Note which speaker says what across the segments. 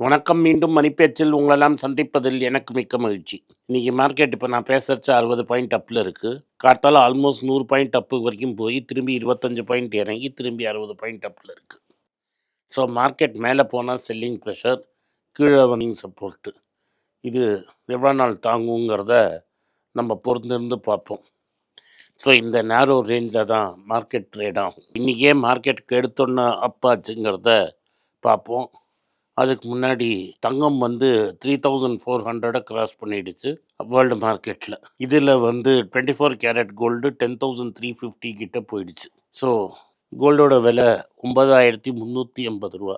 Speaker 1: வணக்கம் மீண்டும் மணிப்பேச்சில் உங்களெல்லாம் சந்திப்பதில் எனக்கு மிக்க மகிழ்ச்சி. இன்னைக்கு மார்க்கெட் இப்போ நான் பேசுறச்ச அறுபது பாயிண்ட் அப்பில் இருக்குது காட்டால் ஆல்மோஸ்ட் நூறு பாயிண்ட் அப்பு வரைக்கும் போய் திரும்பி இருபத்தஞ்சு பாயிண்ட் இறங்கி திரும்பி அறுபது பாயிண்ட் அப்பில் இருக்குது ஸோ மார்க்கெட் மேலே போனால் செல்லிங் ப்ரெஷர் கீழே வனிங் சப்போர்ட்டு இது எவ்வளோ நாள் தாங்குங்கிறத நம்ம பொறுத்திருந்து பார்ப்போம். ஸோ இந்த நேரோ ரேஞ்சில் தான் மார்க்கெட் ட்ரேட் ஆகும். இன்றைக்கே மார்க்கெட்டுக்கு எடுத்தோன்னே அப்பாச்சுங்கிறத பார்ப்போம். அதுக்கு முன்னாடி தங்கம் வந்து த்ரீ தௌசண்ட் ஃபோர் ஹண்ட்ரடை கிராஸ் பண்ணிடுச்சு வேர்ல்டு மார்க்கெட்டில் இதில் வந்து twenty four carat gold ten thousand three fifty கிட்ட போயிடுச்சு. ஸோ கோல்டோட விலை ஒன்பதாயிரத்தி முந்நூற்றி எண்பது ரூபா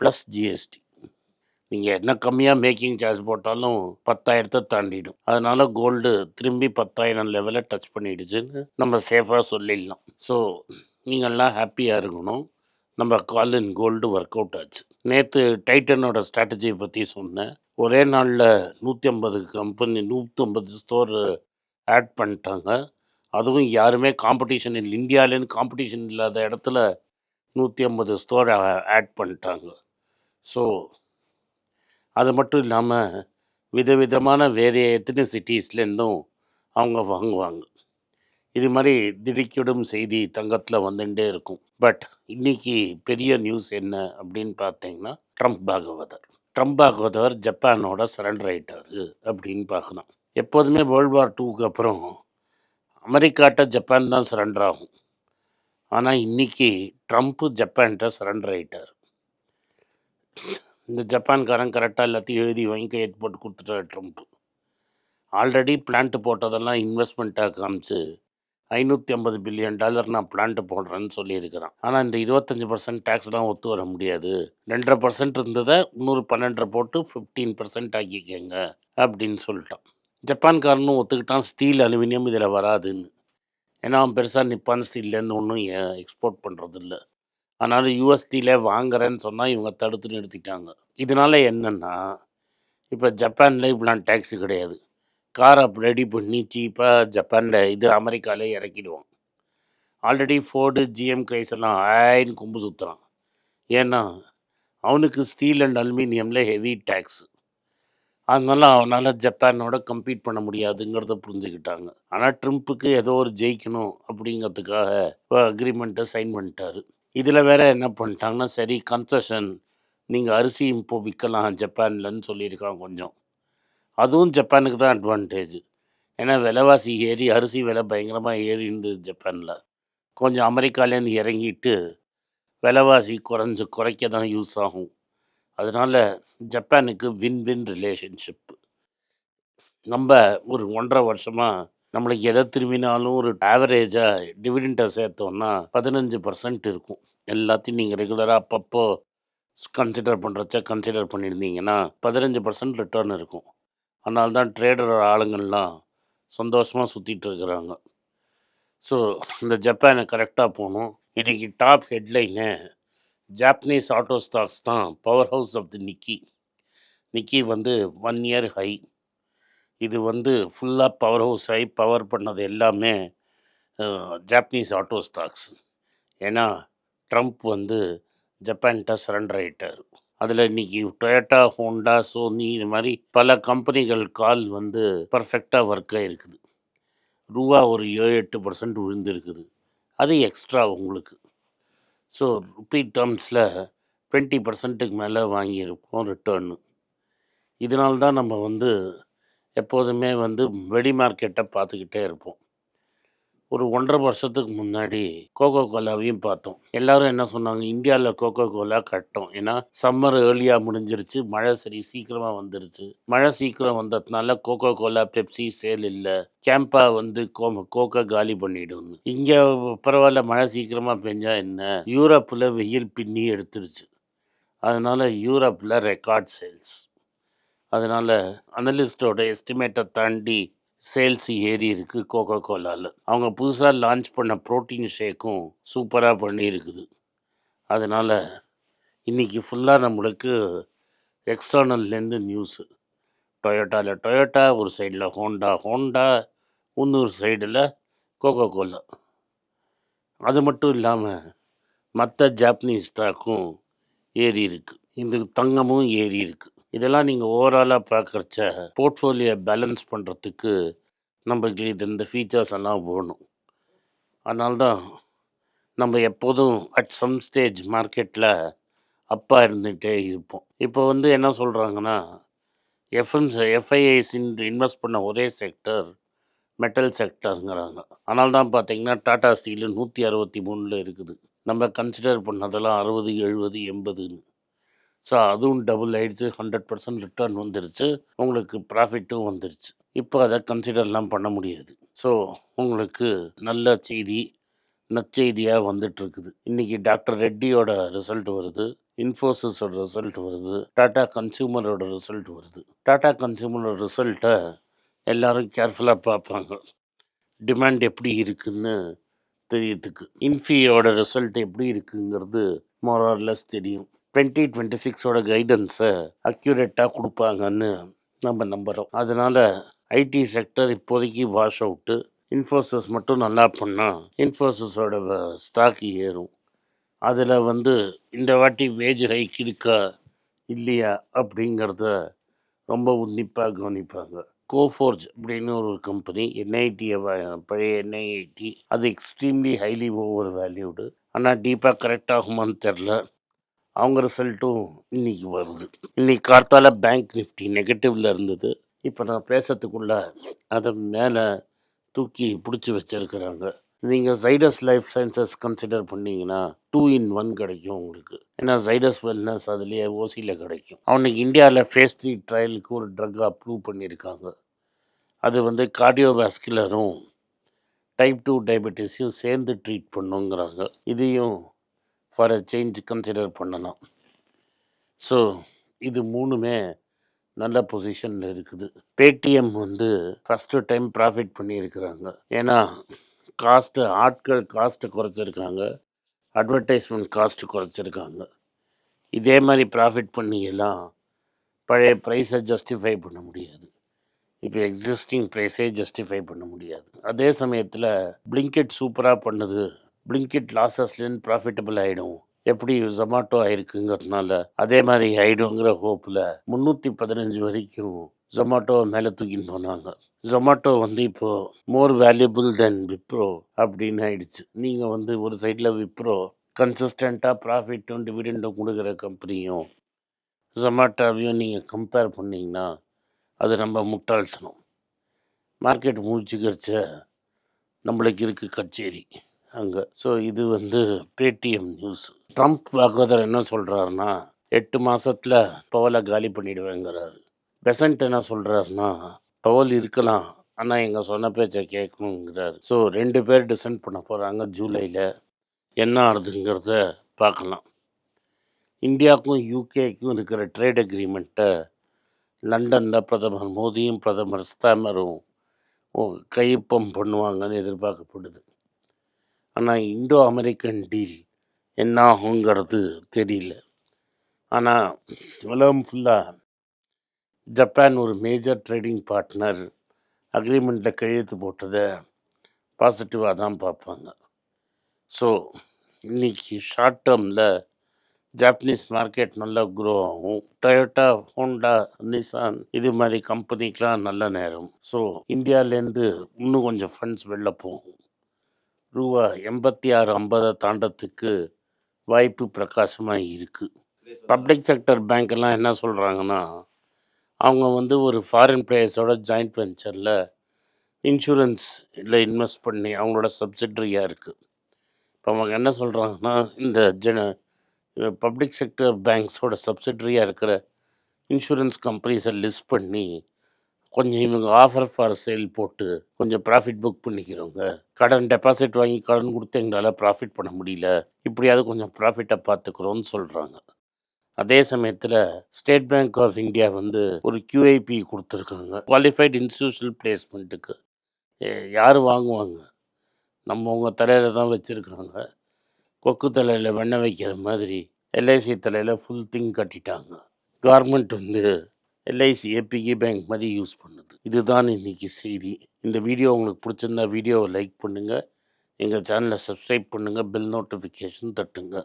Speaker 1: ப்ளஸ் ஜிஎஸ்டி நீங்கள் என்ன கம்மியாக மேக்கிங் சார்ஜ் போட்டாலும் பத்தாயிரத்தை தாண்டிடும். அதனால் கோல்டு திரும்பி பத்தாயிரம் லெவலை டச் பண்ணிடுச்சுன்னு நம்ம சேஃபாக சொல்லிடலாம். ஸோ நீங்கள்லாம் ஹாப்பியாக இருக்கணும். நம்ம காலின் கோல்டு ஒர்க் அவுட் ஆச்சு. நேற்று டைட்டனோட ஸ்ட்ராட்டஜியை பற்றி சொன்னேன். ஒரே நாளில் நூற்றி ஐம்பது கம்பெனி நூற்றி ஐம்பது ஸ்டோர் ஆட் பண்ணிட்டாங்க. அதுவும் யாருமே காம்படிஷன் இல்லை இந்தியாவிலேருந்து காம்படிஷன் இல்லாத இடத்துல நூற்றி ஐம்பது ஸ்டோர் ஆட் பண்ணிட்டாங்க. ஸோ அது மட்டும் இல்லாமல் விதவிதமான வேறு எத்தனை சிட்டிஸ்லேருந்தும் அவங்க வாங்குவாங்க. இது மாதிரி திடுக்கிடும் செய்தி தங்கத்தில் வந்துட்டே இருக்கும். பட் இன்னைக்கு பெரிய நியூஸ் என்ன அப்படின்னு பார்த்தீங்கன்னா ட்ரம்ப் பாகவதர். ட்ரம்ப் பாகவதர் ஜப்பானோட சரண்டர் ஆகிட்டார் அப்படின்னு பார்க்கலாம். எப்போதுமே வேர்ல்டு வார் டூக்கு அப்புறம் அமெரிக்காட்ட ஜப்பான் தான் சரண்டர் ஆகும். ஆனால் இன்றைக்கி ட்ரம்ப் ஜப்பான்கிட்ட சரண்டர் ஆகிட்டார் இந்த ஜப்பான்காரன் கரெக்டாக எல்லாத்தையும் எழுதி வாங்கி கையெழுத்து போட்டு கொடுத்துட்டாரு ட்ரம்ப் ஆல்ரெடி பிளான்ட் போட்டதெல்லாம் இன்வெஸ்ட்மெண்ட்டாக காமிச்சு ஐநூற்றி ஐம்பது பில்லியன் டாலர் நான் பிளான்ட்டு போடுறேன்னு சொல்லியிருக்கிறான். ஆனால் இந்த இருபத்தஞ்சி பர்சன்ட் டேக்ஸ்லாம் ஒத்து வர முடியாது. ரெண்டரை பர்சன்ட் இருந்ததை இன்னொரு பன்னெண்டரை போட்டு ஃபிஃப்டீன் பர்சன்ட் ஆக்கிக்கங்க அப்படின்னு சொல்லிட்டான். ஜப்பான்காரனும் ஒத்துக்கிட்டான். ஸ்டீல் அலுமினியம் இதில் வராதுன்னு. ஏன்னா அவன் பெருசாக நிப்பான். ஸ்டீல்லேருந்து ஒன்றும் எக்ஸ்போர்ட் பண்ணுறது இல்லை அதனால் யூஎஸ் ஸ்டீலே வாங்குறேன்னு சொன்னால் இவங்க தடுத்து நிறுத்திட்டாங்க. இதனால் என்னென்னா இப்போ ஜப்பானில் இப்படிலாம் டேக்ஸு கிடையாது. காரை ரெடி பண்ணி சீப்பாக ஜப்பானில் இது அமெரிக்காவிலே இறக்கிடுவான். ஆல்ரெடி ஃபோர்டு ஜிஎம் கிரைஸ்லாம் எல்லாம் ஆயின்னு கும்பு சுற்றுறான் ஏன்னா அவனுக்கு ஸ்டீல் அண்ட் அலுமினியமில் ஹெவி டேக்ஸ். அதனால அவனால் ஜப்பானோட கம்பீட் பண்ண முடியாதுங்கிறத புரிஞ்சுக்கிட்டாங்க. ஆனால் ட்ரம்ப்புக்கு ஏதோ ஒரு ஜெயிக்கணும் அப்படிங்கிறதுக்காக அக்ரிமெண்ட்டை சைன் பண்ணிட்டார். இதில் வேற என்ன பண்ணிட்டாங்கன்னா சரி கன்செஷன் நீங்கள் அரிசி இப்போ விற்கலாம் ஜப்பான்லன்னு சொல்லியிருக்காங்க கொஞ்சம். அதுவும் ஜப்பானுக்கு தான் அட்வான்டேஜ் ஏன்னா விலைவாசி ஏறி அரிசி விலை பயங்கரமாக ஏறிண்டு ஜப்பானில். கொஞ்சம் அமெரிக்காலேருந்து இறங்கிட்டு விலைவாசி குறைஞ்சு குறைக்க தான் யூஸ் ஆகும். அதனால் ஜப்பானுக்கு வின் வின் ரிலேஷன்ஷிப் நம்ம ஒரு ஒன்றரை வருஷமாக நம்மளுக்கு எதை திரும்பினாலும் ஒரு ஆவரேஜாக டிவிடெண்ட்டை சேர்த்தோம்னா பதினஞ்சு பர்சன்ட் இருக்கும். எல்லாத்தையும் நீங்கள் ரெகுலராக அப்பப்போ கன்சிடர் பண்ணுறச்ச கன்சிடர் பண்ணியிருந்தீங்கன்னா பதினஞ்சு பர்சன்ட் ரிட்டர்ன் இருக்கும். அதனால தான் ட்ரேடர் ஆளுங்கள்லாம் சந்தோஷமாக சுற்றிட்டு இருக்கிறாங்க. ஸோ இந்த ஜப்பானை கரெக்டாக போகணும். இன்றைக்கி top headline Japanese auto stocks தான் powerhouse of the Nikkei Nikkei வந்து ஒன் இயர் ஹை இது வந்து ஃபுல்லாக பவர் ஹவுஸ் ஆகி பவர் பண்ணது எல்லாமே ஜாப்பனீஸ் ஆட்டோ ஸ்டாக்ஸ் ஏன்னா ட்ரம்ப் வந்து ஜப்பான்கிட்ட சரண்டர் ஆகிட்டார் அதில் இன்னைக்கு டொயோட்டா ஹோண்டா சோனி இது மாதிரி பல கம்பெனிகள் கால் வந்து பர்ஃபெக்டாக ஒர்க் ஆகிருக்குது ரூபா ஒரு ஏழு எட்டு பர்சன்ட் விழுந்திருக்குது அது எக்ஸ்ட்ரா உங்களுக்கு. ஸோ ருப்பி டேர்ம்ஸில் டுவெண்ட்டி பர்சன்ட்டுக்கு மேலே வாங்கியிருப்போம் ரிட்டர்னு இதனால்தான் நம்ம வந்து எப்போதுமே வந்து வெளி மார்க்கெட்டை பார்த்துக்கிட்டே இருப்போம். ஒரு ஒன்றரை வருஷத்துக்கு முன்னாடி கோகோ கோலாவையும் பார்த்தோம். எல்லாரும் என்ன சொன்னாங்க? இந்தியாவில் கோகோ கோலா கட்டும். ஏன்னா சம்மர் ஏர்லியாக முடிஞ்சிருச்சு. மழை சரி சீக்கிரமாக வந்துருச்சு. மழை சீக்கிரம் வந்ததுனால கோகோ கோலா பெப்சி சேல் இல்லை. கேம்பா வந்து கோ கோக்கை காலி பண்ணிடும் இங்கே பரவாயில்ல மழை சீக்கிரமாக பெஞ்சா என்ன? யூரோப்பில் வெயில் பின்னி எடுத்துருச்சு. அதனால் யூரோப்பில் ரெக்கார்ட் சேல்ஸ் அதனால் அனலிஸ்டோட எஸ்டிமேட்டை தாண்டி சேல்ஸ் ஏறி இருக்குது கோகோ கோலாவில் அவங்க புதுசாக லான்ச் பண்ண ப்ரோட்டீன் ஷேக்கும் சூப்பராக பண்ணியிருக்குது. அதனால் இன்றைக்கி ஃபுல்லாக நம்மளுக்கு எக்ஸ்டர்னல்லேருந்து நியூஸு. டொயோட்டாவில் டொயோட்டா ஒரு சைடில் ஹோண்டா ஹோண்டா இன்னொரு சைடில் கோகோ கோலா அது மட்டும் இல்லாமல் மற்ற ஜாப்பனீஸ் ஸ்டாக்கும் ஏறி இருக்குது இந்த தங்கமும் ஏறி இருக்குது இதெல்லாம் நீங்கள் ஓவராலாக பார்க்குறச்ச போர்ட்ஃபோலியோ பேலன்ஸ் பண்ணுறதுக்கு நம்மளுக்கு இது இந்த ஃபீச்சர்ஸ் எல்லாம் வேணும். அதனால தான் நம்ம எப்போதும் அட் சம் ஸ்டேஜ் மார்க்கெட்டில் அப்பா இருந்துகிட்டே இருப்போம். இப்போ வந்து என்ன சொல்கிறாங்கன்னா எஃப்எம்ஸ் எஃப்ஐஐஸ் இன்வெஸ்ட் பண்ண ஒரே செக்டர் மெட்டல் செக்டருங்கிறாங்க அதனால தான் பார்த்தீங்கன்னா டாடா ஸ்டீலு நூற்றி அறுபத்தி மூணில் இருக்குது. நம்ம கன்சிடர் பண்ணதெல்லாம் அறுபது எழுபது எண்பதுன்னு. ஸோ அதுவும் டபுள் ஆகிடுச்சு ஹண்ட்ரட் பர்சன்ட் ரிட்டர்ன் வந்துருச்சு. உங்களுக்கு ப்ராஃபிட்டும் வந்துருச்சு. இப்போ அதை கன்சிடர்லாம் பண்ண முடியாது. ஸோ உங்களுக்கு நல்ல செய்தி நற்செய்தியாக வந்துட்டுருக்குது. இன்றைக்கி டாக்டர் ரெட்டியோட ரிசல்ட் வருது. இன்ஃபோசிஸோட ரிசல்ட் வருது. டாடா கன்சியூமரோட ரிசல்ட் வருது. டாடா கன்சியூமரோட ரிசல்ட்டை எல்லோரும் கேர்ஃபுல்லாக பார்ப்பாங்க. டிமாண்ட் எப்படி இருக்குன்னு தெரியறதுக்கு. இன்ஃபியோட ரிசல்ட் எப்படி இருக்குங்கிறது மோரர்லெஸ் தெரியும். டுவெண்ட்டி டுவெண்ட்டி சிக்ஸோட கைடன்ஸை அக்யூரேட்டாக கொடுப்பாங்கன்னு நம்ம நம்புகிறோம் அதனால் ஐடி செக்டர் இப்போதைக்கு வாஷ் அவுட்டு இன்ஃபோசிஸ் மட்டும் நல்லா பண்ணால் இன்ஃபோசிஸோட ஸ்டாக் ஏறும். அதில் வந்து இந்த வாட்டி வேஜ் ஹைக் இருக்கா இல்லையா அப்படிங்கிறத ரொம்ப உன்னிப்பாக கவனிப்பாங்க. கோஃபோர்ஜ் அப்படின்னு ஒரு கம்பெனி என்ஐடியை பழைய என்ஐஐடி அது எக்ஸ்ட்ரீம்லி ஹைலி ஓவர் வேல்யூடு ஆனால் டீப்பாக கரெக்ட் ஆகுமான்னு தெரில அவங்க ரிசல்ட்டும் இன்னைக்கு வருது. இன்னைக்கு கார்த்தால பேங்க் நிஃப்டி நெகட்டிவ்ல இருந்தது. இப்போ நான் பேசுறதுக்குள்ள அதை மேலே தூக்கி பிடிச்சி வச்சிருக்கிறாங்க. நீங்கள் சைடஸ் லைஃப் சயின்சஸ் கன்சிடர் பண்ணீங்கன்னா டூ இன் ஒன் கிடைக்கும் உங்களுக்கு. ஏன்னா சைடஸ் வெல்னஸ் அதுலேயே ஓசியில் கிடைக்கும். அவனுக்கு இந்தியாவில் ஃபேஸ் த்ரீ ட்ரையலுக்கு ஒரு ட்ரக் அப்ரூவ் பண்ணியிருக்காங்க அது வந்து கார்டியோவாஸ்குலரும் டைப் டூ டயபெட்டிஸையும் சேர்ந்து ட்ரீட் பண்ணுங்கிறாங்க. இதையும் ஃபார் அ சேஞ்ச் கன்சிடர் பண்ணலாம் ஸோ இது மூணுமே நல்ல பொசிஷனில் இருக்குது. பேடிஎம் வந்து ஃபஸ்ட்டு டைம் ப்ராஃபிட் பண்ணியிருக்கிறாங்க. ஏன்னா காஸ்ட்டு ஆட்கள் காஸ்ட்டு குறைச்சிருக்காங்க. அட்வர்டைஸ்மெண்ட் காஸ்ட்டு குறைச்சிருக்காங்க. இதே மாதிரி ப்ராஃபிட் பண்ணியெல்லாம் பழைய ப்ரைஸை ஜஸ்டிஃபை பண்ண முடியாது. இப்போ எக்ஸிஸ்டிங் ப்ரைஸே ஜஸ்டிஃபை பண்ண முடியாது. அதே சமயத்தில் பிளிங்கெட் சூப்பராக பண்ணுது பிளிங்கிட் லாஸஸ்லேருந்து ப்ராஃபிட்டபிள் ஆகிடும் எப்படி ஜொமாட்டோ ஆயிருக்குங்கிறதுனால அதே மாதிரி ஆயிடுங்கிற ஹோப்பில் முந்நூற்றி பதினஞ்சு வரைக்கும் ஜொமாட்டோ மேலே தூக்கின்னு போனாங்க. ஜொமாட்டோ வந்து இப்போது மோர் வேல்யூபிள் தென் விப்ரோ அப்படின்னு ஆயிடுச்சு. நீங்கள் வந்து ஒரு சைடில் விப்ரோ கன்சிஸ்டண்ட்டாக ப்ராஃபிட்டும் டிவிடெண்டும் கொடுக்குற கம்பெனியும் ஜொமாட்டோவையும் நீங்கள் கம்பேர் பண்ணிங்கன்னா அது நம்ம முட்டாள்தனம். மார்க்கெட் முடிச்சுக்கிறச்ச நம்மளுக்கு இருக்குது கச்சேரி. அங்கே. ஸோ இது வந்து பேடிஎம் நியூஸ் ட்ரம்ப் வாக்குதர் என்ன சொல்கிறாருன்னா எட்டு மாதத்தில் பவலை காலி பண்ணிடுவேங்கிறாரு. பெசன்ட் என்ன சொல்கிறாருன்னா பவல் இருக்கலாம் ஆனால் எங்கள் சொன்ன பேச்சை கேட்கணுங்கிறாரு. ஸோ ரெண்டு பேர் டிசைன் பண்ண போகிறாங்க ஜூலையில் என்ன ஆகுதுங்கிறத பார்க்கலாம். இந்தியாவுக்கும் யூகேக்கும் இருக்கிற ட்ரேட் அக்ரிமெண்ட்டை லண்டனில் பிரதமர் மோடியும் பிரதமர் ஸ்தாமரும் கையொப்பம் பண்ணுவாங்கன்னு எதிர்பார்க்கப்படுது. ஆனால் இந்தோ அமெரிக்கன் டீல் என்ன ஆகுங்கிறது தெரியல ஆனால் உலகம் ஃபுல்லாக ஜப்பான் ஒரு மேஜர் ட்ரேடிங் பார்ட்னர் அக்ரிமெண்ட்டில் கையெழுத்து போட்டதை பாசிட்டிவாக தான் பார்ப்பாங்க. ஸோ இன்னைக்கு ஷார்ட் டேர்மில் ஜாப்பனீஸ் மார்க்கெட் நல்லா க்ரோ ஆகும். டொயோட்டா ஹோண்டா நிசான் இது மாதிரி கம்பெனிக்கெலாம் நல்ல நேரம். ஸோ இந்தியாவிலேருந்து இன்னும் கொஞ்சம் ஃபண்ட்ஸ் வெளில போகும். ரூபா எண்பத்தி ஆறு ஐம்பதை தாண்டத்துக்கு வாய்ப்பு பிரகாசமாக இருக்குது பப்ளிக் செக்டர் பேங்க்கெல்லாம் என்ன சொல்கிறாங்கன்னா அவங்க வந்து ஒரு ஃபாரின் பிளேயர்ஸோட ஜாயிண்ட் வெஞ்சரில் இன்சூரன்ஸ் இல்லை இன்வெஸ்ட் பண்ணி அவங்களோட சப்சிடரியாக இருக்குது இப்போ அவங்க என்ன சொல்கிறாங்கன்னா இந்த ஜென பப்ளிக் செக்டர் பேங்க்ஸோட சப்சிடரியாக இருக்கிற இன்சூரன்ஸ் கம்பெனிஸை லிஸ்ட் பண்ணி கொஞ்சம் இவங்க ஆஃபர் ஃபார் சேல் போட்டு கொஞ்சம் ப்ராஃபிட் புக் பண்ணிக்கிறவங்க கடன் டெபாசிட் வாங்கி கடன் கொடுத்து எங்களால் ப்ராஃபிட் பண்ண முடியல இப்படியாவது கொஞ்சம் ப்ராஃபிட்டை பார்த்துக்குறோன்னு சொல்கிறாங்க அதே சமயத்தில் ஸ்டேட் பேங்க் ஆஃப் இந்தியா வந்து ஒரு கியூஐபி கொடுத்துருக்காங்க. குவாலிஃபைட் இன்ஸ்டியூஷனல் பிளேஸ்மெண்ட்டுக்கு யார் வாங்குவாங்க? நம்ம உங்க தலையில் தான் வச்சுருக்காங்க. கொக்கு தலையில் வெண்ணெய் வைக்கிற மாதிரி எல்ஐசி தலையில் ஃபுல் திங் கட்டிட்டாங்க. கவர்மெண்ட் வந்து எல்ஐசி ஏபிகே பேங்க் மாதிரி யூஸ் பண்ணுது. இதுதான் இன்றைக்கி செய்தி. இந்த வீடியோ உங்களுக்கு பிடிச்சிருந்தா வீடியோவை லைக் பண்ணுங்கள் எங்கள் சேனலை சப்ஸ்கிரைப் பண்ணுங்கள் பெல் நோட்டிஃபிகேஷன் தட்டுங்க.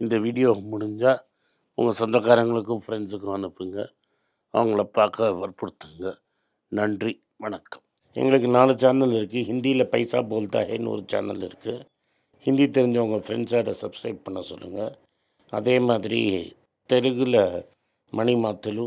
Speaker 1: இந்த வீடியோ முடிஞ்சால் உங்கள் சொந்தக்காரங்களுக்கும் ஃப்ரெண்ட்ஸுக்கும் அனுப்புங்க. அவங்கள பார்க்க வற்புறுத்துங்க. நன்றி. வணக்கம். எங்களுக்கு நாலு சேனல் இருக்குது ஹிந்தியில் பைசா போல்தா ஹேன்னு ஒரு சேனல் இருக்குது ஹிந்தி தெரிஞ்சவங்க ஃப்ரெண்ட்ஸை அதை சப்ஸ்கிரைப் பண்ண சொல்லுங்கள் அதே மாதிரி தெலுங்கில் மணி மாத்துலு